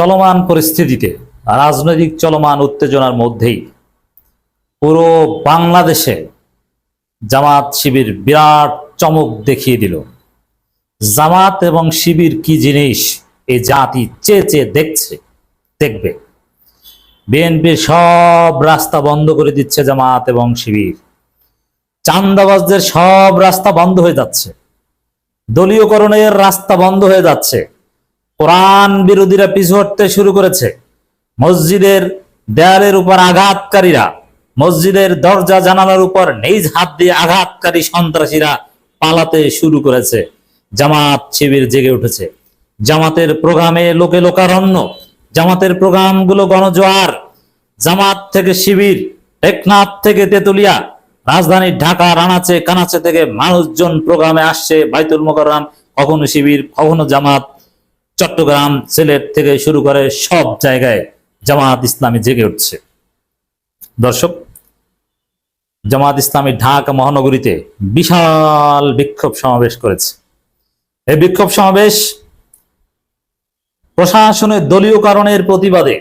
চলমান পরিস্থিতিতে, রাজনৈতিক চলমান উত্তেজনার মধ্যেই পুরো বাংলাদেশে জামাত শিবির বিরাট চমক দেখিয়ে দিল। জামাত এবং শিবির কি জিনিস এই জাতি চেয়ে চেয়ে দেখছে, দেখবে। বিএনপির সব রাস্তা বন্ধ করে দিচ্ছে জামাত এবং শিবির। চান্দাবাজদের সব রাস্তা বন্ধ হয়ে যাচ্ছে। দলীয়করণের রাস্তা বন্ধ হয়ে যাচ্ছে। কোরআন বিরোধীরা পিছু হটতে শুরু করেছে। মসজিদের দেয়ালের উপর আঘাতকারীরা, মসজিদের দরজা জানালার উপর নিজ হাত দিয়ে আঘাতকারী সন্ত্রাসীরা পালাতে শুরু করেছে। জামাত শিবির জেগে উঠেছে। জামাতের প্রোগ্রামে লোকে লোকারণ্য, জামাতের প্রোগ্রামগুলো গণজোয়ার। জামাত থেকে শিবির, টেকনাফ থেকে তেতুলিয়া, রাজধানী ঢাকা, রানাচে, কানাচে থেকে মানুষজন প্রোগ্রামে আসছে। বাইতুল মোকাররাম, কখনো শিবির, কখনো জামাত। চট্টগ্রাম সিলেট থেকে শুরু করে সব জায়গায় জামাত ইসলামী জেগে উঠছে। দর্শক জামাত ইসলামী ঢাকা মহানগরীতে বিশাল বিক্ষোভ সমাবেশ করেছে। এই বিক্ষোভ সমাবেশ প্রশাসনের দলীয় কারণের প্রতিবাদে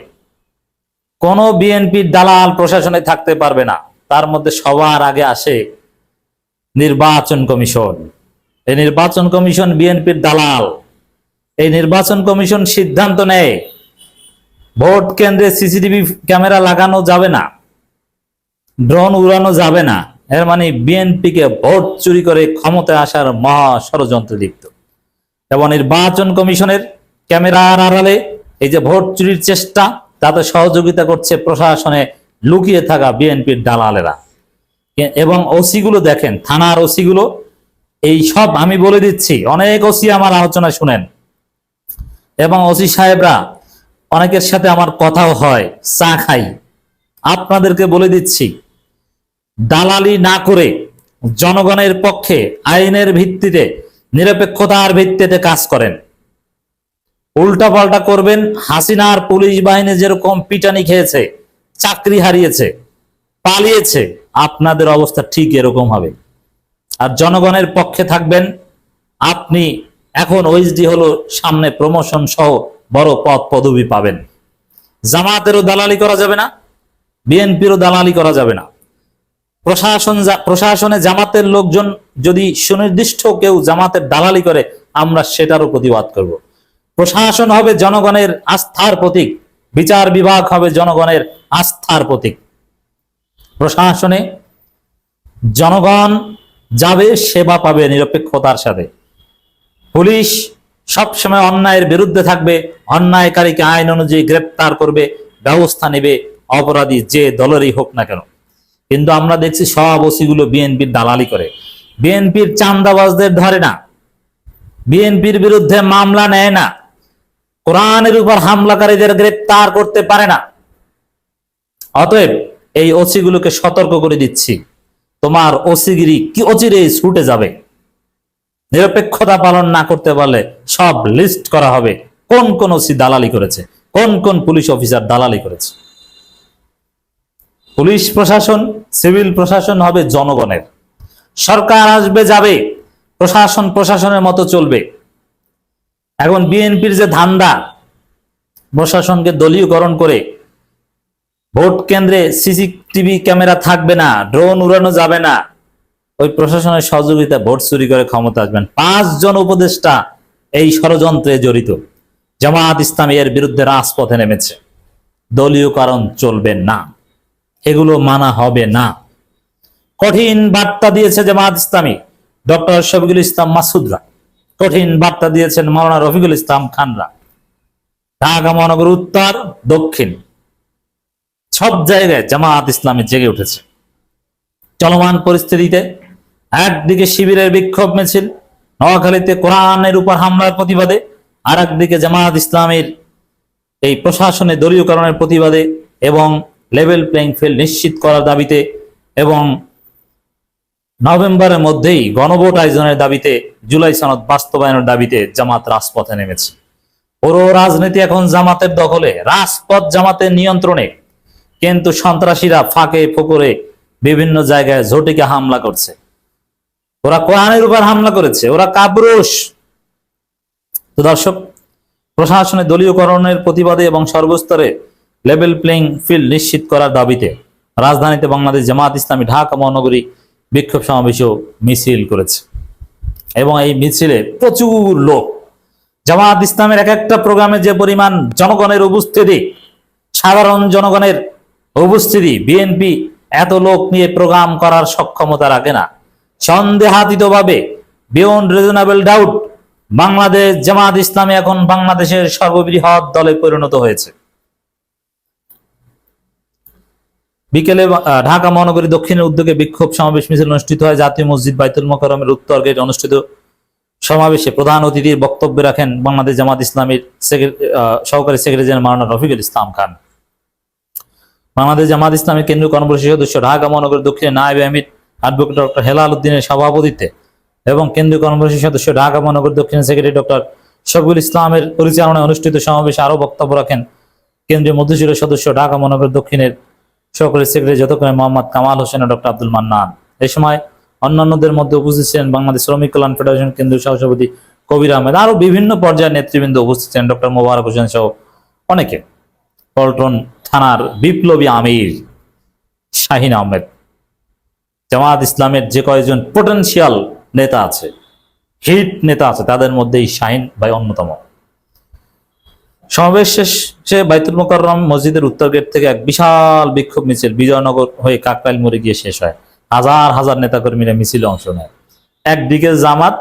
কোন বিএনপির দালাল প্রশাসনে থাকতে পারবে না। তার মধ্যে সবার আগে আসে নির্বাচন কমিশন। এই নির্বাচন কমিশন বিএনপির দালাল। এই নির্বাচন কমিশন সিদ্ধান্ত নেয়। ভোট কেন্দ্রে সিসিটিভি ক্যামেরা লাগানো যাবে না। ড্রোন উড়ানো যাবে না। এর মানে বিএনপিকে ভোট চুরি করে ক্ষমতায় আসার মহা ষড়যন্ত্রে লিপ্ত। এবং নির্বাচন কমিশনের ক্যামেরার আড়ালে এই যে ভোট চুরির চেষ্টা, তাতে সহযোগিতা করছে প্রশাসনে লুকিয়ে থাকা বিএনপির দালালেরা। এবং ওসিগুলো দেখেন, থানার ওসিগুলো, এই সব আমি বলে দিচ্ছি, অনেক ওসি আমার আলোচনা শুনেন। এবং ওসি সাহেবরা অনেকের সাথে আমার কথাও হয়, চা খাই। আপনাদেরকে বলে দিচ্ছি, দালালি না করে জনগণের পক্ষে আইনের ভিত্তিতে, নিরপেক্ষতার ভিত্তিতে কাজ করেন। উল্টা পাল্টা করবেন, হাসিনার পুলিশ বাহিনী যেরকম পিটানি খেয়েছে, চাকরি হারিয়েছে, পালিয়েছে, আপনাদের অবস্থা ঠিক এরকম হবে। আর জনগণের পক্ষে থাকবেন, আপনি এখন ওইচডি হলো সামনে প্রমোশন সহ বড় পদ পদবি পাবেন। জামাতেরও দালালি করা যাবে না বিএনপিরও দালালি করা যাবে না। প্রশাসন প্রশাসনে জামাতের লোকজন যদি সুনির্দিষ্ট কেউ জামাতের দালালি করে, আমরা সেটারও প্রতিবাদ করব। প্রশাসন হবে জনগণের আস্থার প্রতীক, বিচার বিভাগ হবে জনগণের আস্থার প্রতীক। প্রশাসনে জনগণ যাবে, সেবা পাবে নিরপেক্ষতার সাথে। পুলিশ সবসময় অন্যায়ের বিরুদ্ধে থাকবে, অন্যায়কারীকে আইন অনুযায়ী গ্রেপ্তার করবে, ব্যবস্থা নেবে, অপরাধী যে দলেরই হোক না কেন। কিন্তু আমরা দেখছি সব ওসিগুলো বিএনপির দালালি করে। বিএনপির চান্দাবাজদের ধরে না। বিএনপির বিরুদ্ধে মামলা নেয় না। কোরআনের উপর হামলাকারীদের গ্রেপ্তার করতে পারে না। অতএব এই ওসিগুলোকে সতর্ক করে দিচ্ছি। তোমার ওসিগিরি কি অচিরেই ছুটে যাবে? নিরপেক্ষতা পালন না করতে পারলে সব লিস্ট করা হবে। কোন কোন ওসি দালালি করেছে? কোন কোন পুলিশ অফিসার দালালি করেছে? পুলিশ প্রশাসন, সিভিল প্রশাসন হবে জনগণের। সরকার আসবে, যাবে। প্রশাসন প্রশাসনের মতো চলবে। এখন বিএনপির যে ধান্দা, প্রশাসনকে দলীয়করণ করে ভোট কেন্দ্রে সিসিটিভি ক্যামেরা থাকবে না, ড্রোন উড়ানো যাবে না। ওই প্রশাসনের সহযোগিতা ভোট চুরি করে ক্ষমতা আসবেন। পাঁচজন উপদেষ্টা এই ষড়যন্ত্রে জড়িত। জামাত ইসলামী এর বিরুদ্ধে রাজপথে নেমেছে। দলীয় কারণ চলবে না। এগুলো মানা হবে না। কঠিন বার্তা দিয়েছে জামাত ইসলামী ডক্টর শফিকুল ইসলাম মাসুদরা। কঠিন বার্তা দিয়েছেন মাওলানা রফিকুল ইসলাম খানরা। ঢাকা মহানগর উত্তর, দক্ষিণ। সব জায়গায় জামাত ইসলামী জেগে উঠেছে। চলমান পরিস্থিতিতে একদিকে শিবিরের বিক্ষোভ মিছিল, নোয়াখালীতে কোরআনের উপর হামলার প্রতিবাদে আর একদিকে জামাত ইসলামের এই প্রশাসনে দলীয়করণের প্রতিবাদে এবং লেভেল প্লেইং ফিল্ড নিশ্চিত করার দাবিতে এবং নভেম্বরের মধ্যেই গণভোট আয়োজনের দাবিতে জুলাই সনদ বাস্তবায়নের দাবিতে জামাত রাজপথে নেমেছে। পুরো রাজনীতি এখন জামাতের দখলে, রাজপথ জামাতের নিয়ন্ত্রণে। কিন্তু সন্ত্রাসীরা ফাঁকে ফুকুরে বিভিন্ন জায়গায় ঝটিকে হামলা করছে। ওরা কোরআনের উপর হামলা করেছে, ওরা কাবরুষ তো দর্শক, প্রশাসনে দলীয়করণের প্রতিবাদে এবং সর্বস্তরে লেভেল প্লেইং ফিল্ড নিশ্চিত করার দাবিতে রাজধানীতে বাংলাদেশ জামাত ইসলামী ঢাকা মহানগরী বিক্ষোভ সমাবেশও মিছিল করেছে। এবং এই মিছিলে প্রচুর লোক। জামাত ইসলামের এক একটা প্রোগ্রামে যে পরিমাণ জনগণের উপস্থিতি, সাধারণ জনগণের উপস্থিতি, বিএনপি এত লোক নিয়ে প্রোগ্রাম করার সক্ষমতা রাখে না। সন্দেহাতীতভাবে beyond reasonable doubt Bangladesh Jamaat Islami এখন বাংলাদেশের সর্ববৃহৎ দলে পরিণত হয়েছে। বিকেলে ঢাকা মহানগরী দক্ষিণের উদ্যোগে বিক্ষোভ সমাবেশ মিছিল অনুষ্ঠিত হয়। জাতীয় মসজিদ বাইতুল মোকারমের উত্তর গেট অনুষ্ঠিত সমাবেশে প্রধান অতিথির বক্তব্য রাখেন বাংলাদেশ জামাত ইসলামীর সহকারী সেক্রেটারি মাওলানা রফিকুল ইসলাম খান। বাংলাদেশ জামাত ইসলামের কেন্দ্রীয় কর্মসূচি সদস্য ঢাকা মহানগর দক্ষিণে নায়েব আহমিদ অ্যাডভোকেট ডক্টর হেলাল উদ্দিনের সভাপতিত্বে এবং কেন্দ্রীয় কর্মসূচি সদস্য ঢাকা মহানগর দক্ষিণ সেক্রেটারি ডক্টর শফিউল ইসলামের পরিচালনায় অনুষ্ঠিত সমাবেশে আরও বক্তব্য রাখেন কেন্দ্রীয় মধ্যশির সদস্য ঢাকা মহানগর দক্ষিণের সহকারী সেক্রেটারি যতক্ষণে মোহাম্মদ কামাল হোসেন ও ডক্টর আব্দুল মান্নান। এই সময় অন্যান্যদের মধ্যে উপস্থিত ছিলেন বাংলাদেশ শ্রমিক কল্যাণ ফেডারেশন কেন্দ্রীয় সহসভাপতি কবির আহমেদ। আরও বিভিন্ন পর্যায়ের নেতৃবৃন্দ উপস্থিত ছিলেন ডক্টর মোবারক হোসেন সহ অনেকে। পল্টন থানার বিপ্লবী আমির শাহিন আহমেদ। জামাত ইসলামের যে কয়েকজন পোটেনশিয়াল নেতা আছে হিট নেতা আছে, তাদের মধ্যে এই শাহিন ভাই অন্যতম। সমাবেশ শেষে বাইতুল মোকাররম মসজিদের উত্তর গেট থেকে এক বিশাল বিক্ষোভ মিছিল বিজয়নগর হয়ে কাকরাইল মোড়ে গিয়ে শেষ হয়। হাজার হাজার নেতাকর্মীরা মিছিলে অংশ নেয়। একদিকে জামাত,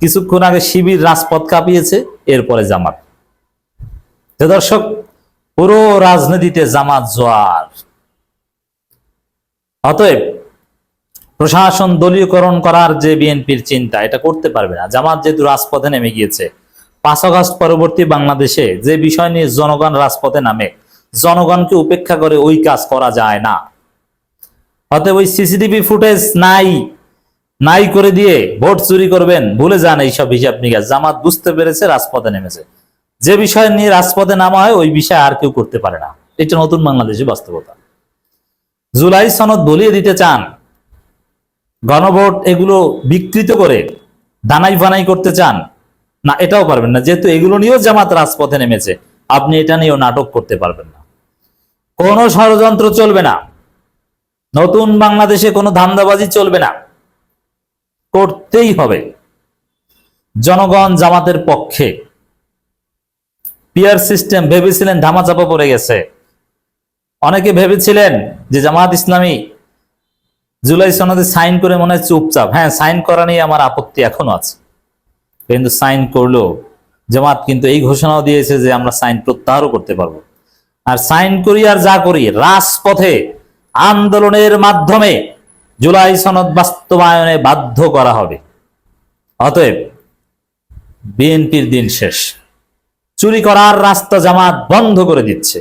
কিছুক্ষণ আগে শিবির রাজপথ কাঁপিয়েছে, এরপরে জামাত। দর্শক, পুরো রাজনীতিতে জামাত জোয়ার। অতএব প্রশাসন দলীয়করণ করার যে বিএনপির চিন্তা, এটা করতে পারবে না। জামাত যেহেতু রাজপথে নেমে গিয়েছে, পাঁচ আগস্ট পরবর্তী বাংলাদেশে যে বিষয় নিয়ে জনগণ রাজপথে নামে, জনগণকে উপেক্ষা করে ওই কাজ করা যায় না। অতএব ওই সিসিটিভি ফুটেজ নাই নাই করে দিয়ে ভোট চুরি করবেন, ভুলে যান এইসব হিসাব নিকাশ। জামাত বুঝতে পেরেছে, রাজপথে নেমেছে। যে বিষয় নিয়ে রাজপথে নামা হয়, ওই বিষয় আর কেউ করতে পারে না। এটা নতুন বাংলাদেশের বাস্তবতা। জুলাই সনদ বলিয়ে দিতে চান গণভোট এগুলো বিকৃত করে দানাই ফানাই করতে চান, না, এটাও পারবেন না। যেহেতু এগুলো নিয়েও জামাত রাজপথে নেমেছে, আপনি এটা নিয়েও নাটক করতে পারবেন না। কোনো ষড়যন্ত্র চলবে না। নতুন বাংলাদেশে কোনো ধান্দাবাজি চলবে না। করতেই হবে। জনগণ জামাতের পক্ষে। পিয়ার সিস্টেম, ভেবেছিলেন ধামাচাপা পড়ে গেছে। অনেকে ভেবেছিলেন যে জামাত ইসলামী জুলাই সনদে সাইন করে মনে হয় চুপচাপ। হ্যাঁ সাইন করা নিয়ে আমার আপত্তি এখনও আছে। কিন্তু সাইন করল জামাত কিন্তু এই ঘোষণাও দিয়েছে যে আমরা সাইন প্রত্যাহারও করতে পারব। আর সাইন করি আর যা করি, রাজপথে আন্দোলনের মাধ্যমে জুলাই সনদ বাস্তবায়নে বাধ্য করা হবে। অতএব বিএনপির দিন শেষ। চুরি করার রাস্তা জামাত বন্ধ করে দিচ্ছে।